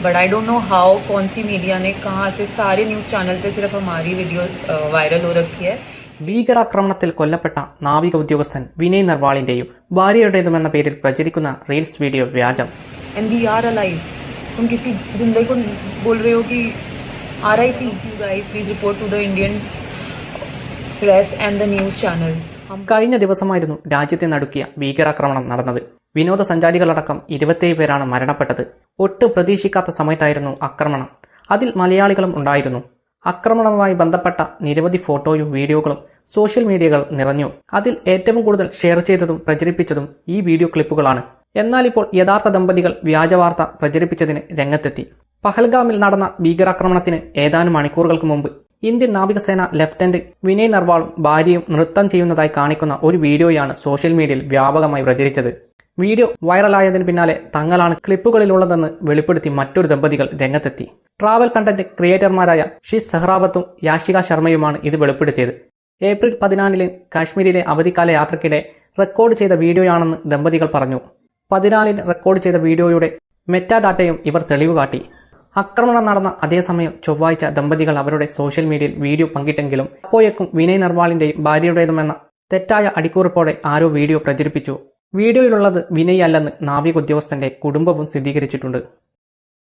but I don't know how कौन सी media ने कहाँ से सारे न्यूज़ चैनल पे सिर्फ हमारी वीडियो वायरल हो रखी है ഭീകരാക്രമണത്തിൽ കൊല്ലപ്പെട്ട നാവിക ഉദ്യോഗസ്ഥൻ വിനയ് നർവാളിന്റെയും ഭാര്യയുടേതുമെന്ന പേരിൽ പ്രചരിക്കുന്ന റീൽസ് വീഡിയോ വ്യാജം एंड वी आर अलाइव तुम किसी जिंदगी को बोल रहे हो कि R I P you guys please report to the Indian press and the news channels हम കഴിഞ്ഞ ദിവസമായിരുന്നു രാജ്യത്തെ നടുക്കിയ ഭീകരാക്രമണം നടന്നത് വിനോദസഞ്ചാരികളടക്കം ഇരുപത്തിയേഴ് പേരാണ് മരണപ്പെട്ടത് ഒട്ടും പ്രതീക്ഷിക്കാത്ത സമയത്തായിരുന്നു ആക്രമണം. അതിൽ മലയാളികളും ഉണ്ടായിരുന്നു. ആക്രമണവുമായി ബന്ധപ്പെട്ട നിരവധി ഫോട്ടോയും വീഡിയോകളും സോഷ്യൽ മീഡിയകൾ നിറഞ്ഞു. അതിൽ ഏറ്റവും കൂടുതൽ ഷെയർ ചെയ്തതും പ്രചരിപ്പിച്ചതും ഈ വീഡിയോ ക്ലിപ്പുകളാണ്. എന്നാൽ ഇപ്പോൾ യഥാർത്ഥ ദമ്പതികൾ വ്യാജവാർത്ത പ്രചരിപ്പിച്ചതിന് രംഗത്തെത്തി. പഹൽഗാമിൽ നടന്ന ഭീകരാക്രമണത്തിന് ഏതാനും മണിക്കൂറുകൾക്ക് മുമ്പ് ഇന്ത്യൻ നാവികസേന ലഫ്റ്റനന്റ് വിനയ് നർവാളും ഭാര്യയും നൃത്തം ചെയ്യുന്നതായി കാണിക്കുന്ന ഒരു വീഡിയോയാണ് സോഷ്യൽ മീഡിയയിൽ വ്യാപകമായി പ്രചരിച്ചത്. വീഡിയോ വൈറലായതിന് പിന്നാലെ തങ്ങളാണ് ക്ലിപ്പുകളിലുള്ളതെന്ന് വെളിപ്പെടുത്തി മറ്റൊരു ദമ്പതികൾ രംഗത്തെത്തി. ട്രാവൽ കണ്ടന്റ് ക്രിയേറ്റർമാരായ ഷി സെഹ്റാവത്തും യാഷിക ശർമ്മയുമാണ് ഇത് വെളിപ്പെടുത്തിയത്. ഏപ്രിൽ പതിനാലിന് കാശ്മീരിലെ അവധിക്കാല യാത്രക്കിടെ റെക്കോർഡ് ചെയ്ത വീഡിയോയാണെന്ന് ദമ്പതികൾ പറഞ്ഞു. പതിനാലിന് റെക്കോർഡ് ചെയ്ത വീഡിയോയുടെ മെറ്റാഡാറ്റയും ഇവർ തെളിവ് കാട്ടി. ആക്രമണം നടന്ന അതേസമയം ചൊവ്വാഴ്ച ദമ്പതികൾ അവരുടെ സോഷ്യൽ മീഡിയയിൽ വീഡിയോ പങ്കിട്ടെങ്കിലും അപ്പോയേക്കും വിനയ് നർവാളിന്റെയും ഭാര്യയുടേതുമെന്ന തെറ്റായ അടിക്കുറിപ്പോടെ ആരോ വീഡിയോ പ്രചരിപ്പിച്ചു. വീഡിയോയിലുള്ളത് വിനയ് അല്ലെന്ന് നാവിക ഉദ്യോഗസ്ഥന്റെ കുടുംബവും സ്ഥിരീകരിച്ചിട്ടുണ്ട്